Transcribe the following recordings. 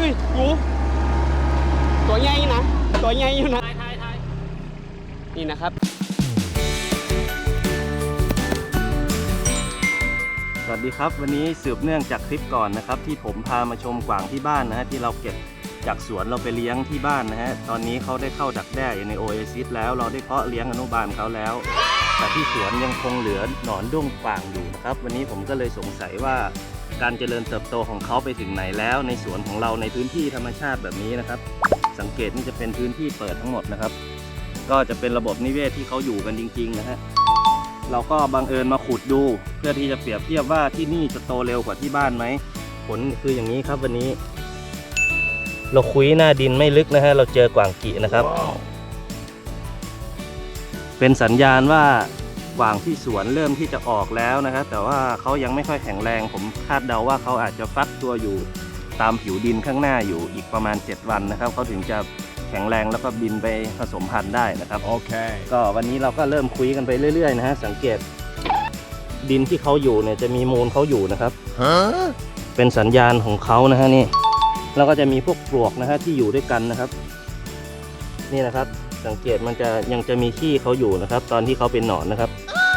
อุ้ยงูตัวใหญ่นะ ตัวใหญ่อยู่นะนี่นะครับสวัสดีครับวันนี้สืบเนื่องจากคลิปก่อนนะครับ ที่ผมพามาชมกวางที่บ้านนะฮะที่เราเก็บจากสวนเราไปเลี้ยงที่บ้านนะฮะตอนนี้เขาได้เข้าดักแด้อยู่ในโอเอซิสแล้วเราได้เพาะเลี้ยงอนุบาลเขาแล้ว แต่ที่สวนยังคงเหลือหนอนด้วงกวางอยู่นะครับ วันนี้ผมก็เลยสงสัยว่า การเจริญเติบโตของเขาไปถึงไหนแล้ว ในสวนของเราในพื้นที่ธรรมชาติแบบนี้นะครับ สังเกตนี่จะเป็นพื้นที่เปิดทั้งหมดนะครับ ก็จะเป็นระบบนิเวศที่เขาอยู่กันจริง ๆ นะฮะเราก็บังเอิญมาขุดดู เพื่อที่จะเปรียบเทียบว่าที่นี่จะโตเร็วกว่าที่บ้านไหมผลคืออย่างนี้ครับวันนี้ เราคุยหน้าดินไม่ลึกนะฮะเราเจอกวางกีนะครับเป็นสัญญาณว่าก วางที่สวนเริ่มที่จะออกแล้วนะครับ แต่ว่าเขายังไม่ค่อยแข็งแรง ผมคาดเดาว่าเขาอาจจะฟักตัวอยู่ตามผิวดินข้างหน้าอยู่อีกประมาณ 7 วันนะครับเขาถึงจะแข็งแรงแล้วก็บินไปผสมพันธุ์ได้นะครับ Okay. ก็วันนี้เราก็เริ่มคุยกันไปเรื่อยๆนะฮะสังเกต ดินที่เขาอยู่เนี่ยจะมีมูลเขาอยู่นะครับ Huh? เป็นสัญญาณของเขานะฮะนี่แล้วก็จะมีพวกปลวกนะฮะที่อยู่ด้วยกันนะครับ นี่นะครับ สังเกตมันจะยังจะมีขี้เขาอยู่นะครับ ตอนที่เขาเป็นหนอนนะครับ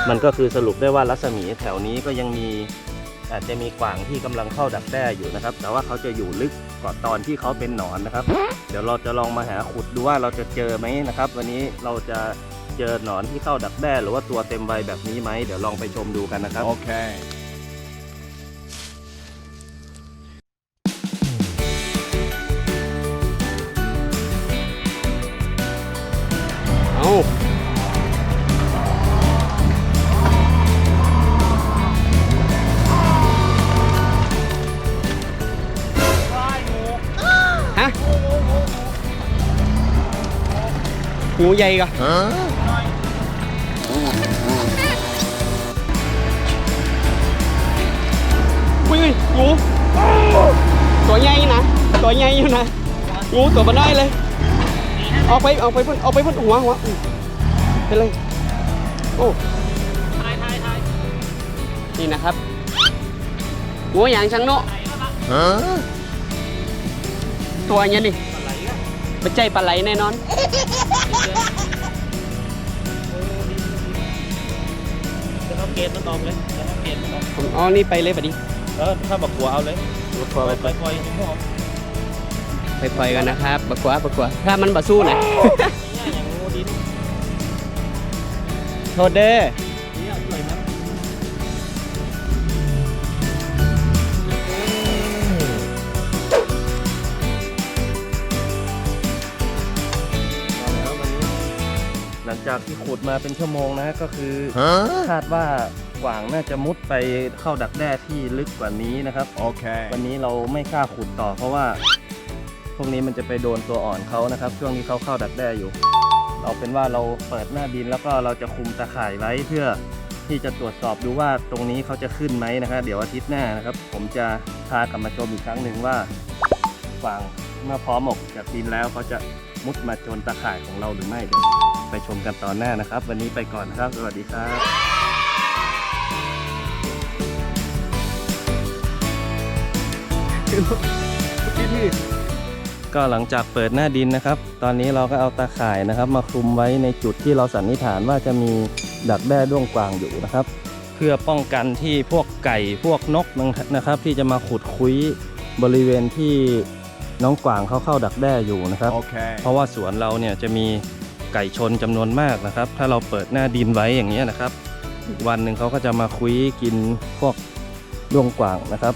มันก็คือสรุปได้ว่ารัศมีแถวนี้ก็ยังมีอาจจะมีกวางที่กำลังเข้าดักแด้อยู่นะครับ แต่ว่าเขาจะอยู่ลึกกว่าตอนที่เขาเป็นหนอนนะครับ เดี๋ยวเราจะลองมาหาขุดดูว่าเราจะเจอไหมนะครับ วันนี้เราจะเจอหนอนที่เข้าดักแด้หรือว่าตัวเต็มใบแบบนี้ไหมเดี๋ยวลองไปชมดูกันนะครับ Okay. เอ งูใหญ่ก็ Huh? อุ้ยงูตัวใหญ่นะ ตัวใหญ่อยู่นะงูตัวมันได้เลย เอาไปเอาไปพ่นเอาไปพ่นหัวหัวอืมไปเลย โอ้นี่นะครับงูอย่างช่างโนะ Huh? ตัวเนี้ยนี่ไม่ใจปลาไหลแน่นอน เอาเกณฑ์มันออกเลยจะเอาเกณฑ์มันออกผมเอานี่ไปเลยบัดนี้แล้วถ้าบักหัวเอาเลยบักขวาไปปล่อยให้หอมไปปล่อยกันนะครับบักขวาบักขวาถ้ามันบาสู้นะอย่างงูดินโทษเด้อ ลังจากที่ขุดมาเป็นชั่วโมงนะก็คือ Huh? คาดว่ากวางน่าจะมุดไปเข้าดักแด้ที่ลึกกว่านี้นะครับ Okay. วันนี้เราไม่กล้าขุดต่อ เพราะว่าพวกนี้มันจะไปโดนตัวอ่อนเขานะครับ ช่วงที่เขาเข้าดักแด้อยู่เอาเป็นว่าเราเปิดหน้าดินแล้วก็เราจะคุมตะข่ายไว้เพื่อที่จะตรวจสอบดูว่าตรงนี้เขาจะขึ้นไหมนะครับเดี๋ยวอาทิตย์หน้านะครับ ผมจะพากลับมาชมอีกครั้งหนึ่งว่ากวางเมื่อพร้อมออกจากดินแล้วเขาจะมุดมาโจนตะข่ายของเราหรือไม่เดี๋ยว ไปชมกันตอนหน้านะครับ วันนี้ไปก่อนนะครับ สวัสดีครับก็หลังจากเปิดหน้าดินนะครับ ตอนนี้เราก็เอาตาข่ายนะครับ มาคลุมไว้ในจุดที่เราสันนิษฐานว่าจะมีดักแด้ด้วงกวางอยู่นะครับ เพื่อป้องกันที่พวกไก่พวกนกนะครับ ที่จะมาขุดคุยบริเวณที่น้องกวางเขาเข้าดักแด้อยู่นะครับ Okay. เพราะว่าสวนเราเนี่ยจะมี ไก่ชนจำนวนมากนะครับ ถ้าเราเปิดหน้าดินไว้อย่างนี้นะครับ อีกวันหนึ่งเขาก็จะมาคุยกินพวกด้วงกว่างนะครับ